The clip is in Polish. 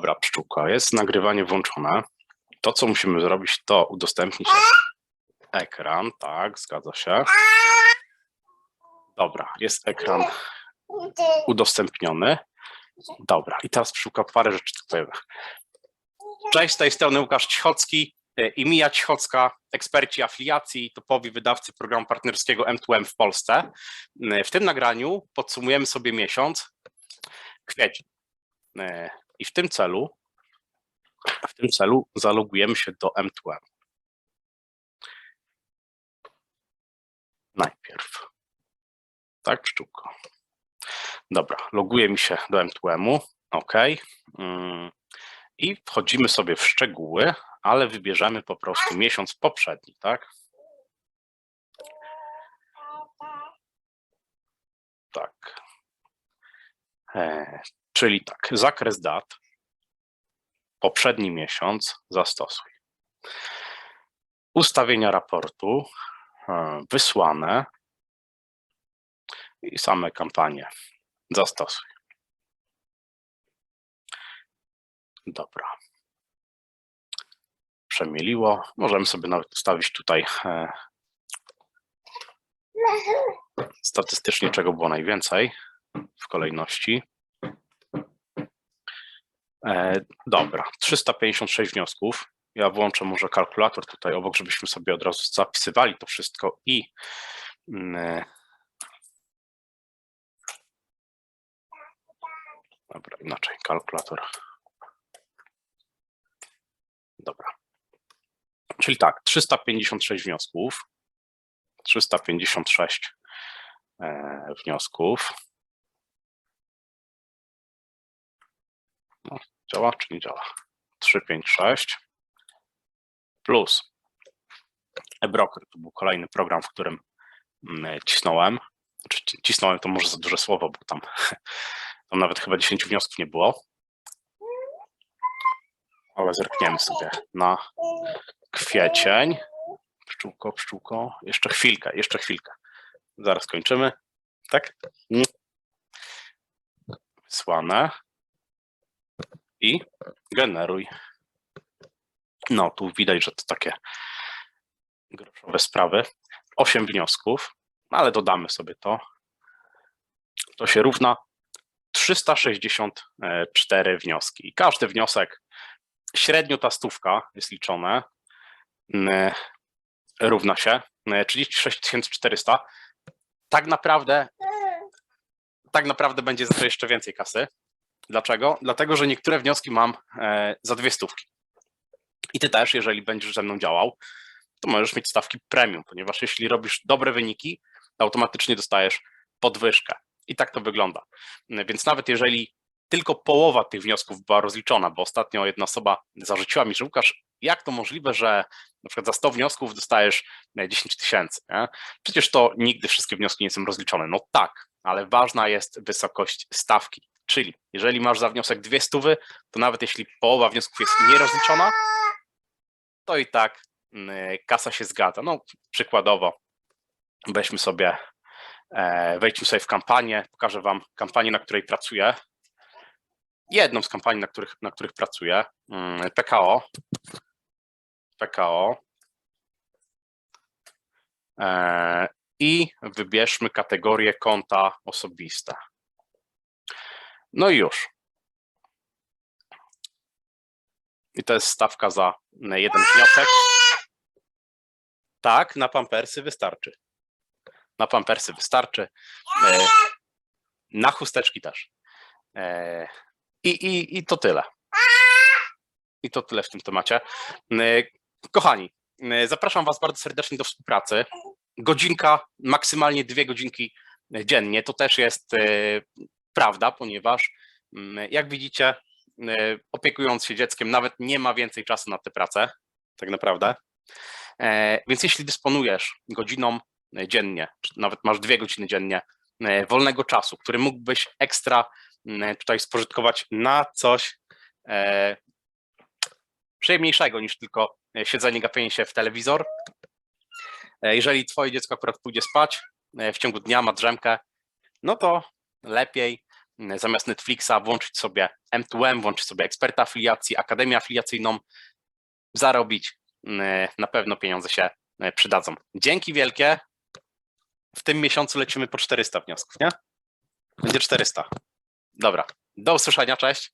Dobra, pszczółka, jest nagrywanie włączone. To, co musimy zrobić, to udostępnić ekran. Tak, zgadza się. Dobra, jest ekran udostępniony. Dobra, i teraz pszczółka parę rzeczy tutaj. Cześć, z tej strony Łukasz Cichocki e, i Mija Cichocka, eksperci afiliacji, topowi wydawcy programu partnerskiego M2M w Polsce. E, W tym nagraniu podsumujemy sobie miesiąc kwiecień. E, I w tym celu, w tym celu zalogujemy się do M2M. Najpierw. Tak, pszczółko. Dobra, loguję mi się do M2M-u. OK. Mm, I wchodzimy sobie w szczegóły, ale wybierzemy po prostu miesiąc poprzedni, tak? Tak. Czyli tak, zakres dat, poprzedni miesiąc, zastosuj. Ustawienia raportu, e, wysłane i same kampanie, zastosuj. Dobra. Przemieliło. Możemy sobie nawet ustawić tutaj e, statystycznie, czego było najwięcej w kolejności. E, dobra, 356 wniosków. Ja włączę może kalkulator tutaj obok, żebyśmy sobie od razu zapisywali to wszystko i mm, Dobra, inaczej, kalkulator. Dobra. Czyli tak, 356 wniosków. 356 e, wniosków. No, działa czy nie działa? 356 plus eBroker, to był kolejny program, w którym mm, cisnąłem. Znaczy, ci- cisnąłem to może za duże słowo, bo tam, tam nawet chyba 10 wniosków nie było. Ale zerkniemy sobie na kwiecień. Pszczółko, pszczółko. Jeszcze chwilkę, jeszcze chwilkę. Zaraz kończymy. Tak? Wysłane. I generuj. No, tu widać, że to takie groszowe sprawy. Osiem wniosków, ale dodamy sobie to. To się równa 364 wnioski. I każdy wniosek, średnio ta stówka jest liczone, równa się mm, 36 400. Tak naprawdę, tak naprawdę będzie za to jeszcze więcej kasy. Dlaczego? Dlatego, że niektóre wnioski mam e, za dwie stówki. I ty też, jeżeli będziesz ze mną działał, to możesz mieć stawki premium, ponieważ jeśli robisz dobre wyniki, to automatycznie dostajesz podwyżkę. I tak to wygląda. Więc nawet jeżeli tylko połowa tych wniosków była rozliczona, bo ostatnio jedna osoba zarzuciła mi, że Łukasz, jak to możliwe, że na przykład za 100 wniosków dostajesz e, 10 tysięcy? nie? Przecież to nigdy wszystkie wnioski nie są rozliczone. No tak, ale ważna jest wysokość stawki. Czyli jeżeli masz za wniosek dwie stówy, to nawet jeśli połowa wniosków jest nierozliczona, to i tak mm, kasa się zgadza. No przykładowo weźmy sobie, e, wejdźmy sobie w kampanię, pokażę Wam kampanię, na której pracuję. Jedną z kampanii, na których, na których pracuję, mm, PKO. PKO. E, I wybierzmy kategorię konta osobiste. No i już. I to jest stawka za jeden wniosek. Tak, na pampersy wystarczy. Na pampersy wystarczy. E, Na chusteczki też. E, I, i, I to tyle. I to tyle w tym temacie. E, Kochani, zapraszam Was bardzo serdecznie do współpracy. Godzinka, maksymalnie dwie godzinki dziennie. To też jest prawda, ponieważ mm, jak widzicie, e, opiekując się dzieckiem, nawet nie ma więcej czasu na tę pracę, tak naprawdę. E, Więc jeśli dysponujesz godziną e, dziennie, czy nawet masz dwie godziny dziennie e, wolnego czasu, który mógłbyś ekstra m, tutaj spożytkować na coś przyjemniejszego niż tylko siedzenie, gapienie się w telewizor. Jeżeli twoje dziecko akurat pójdzie spać w ciągu dnia, ma drzemkę, no to lepiej mm, zamiast Netflixa włączyć sobie M2M, włączyć sobie eksperta afiliacji, akademię afiliacyjną, zarobić. Mm, Na pewno pieniądze się e, przydadzą. Dzięki wielkie. W tym miesiącu lecimy po 400 wniosków, nie? Będzie 400. Dobra. Do usłyszenia, cześć.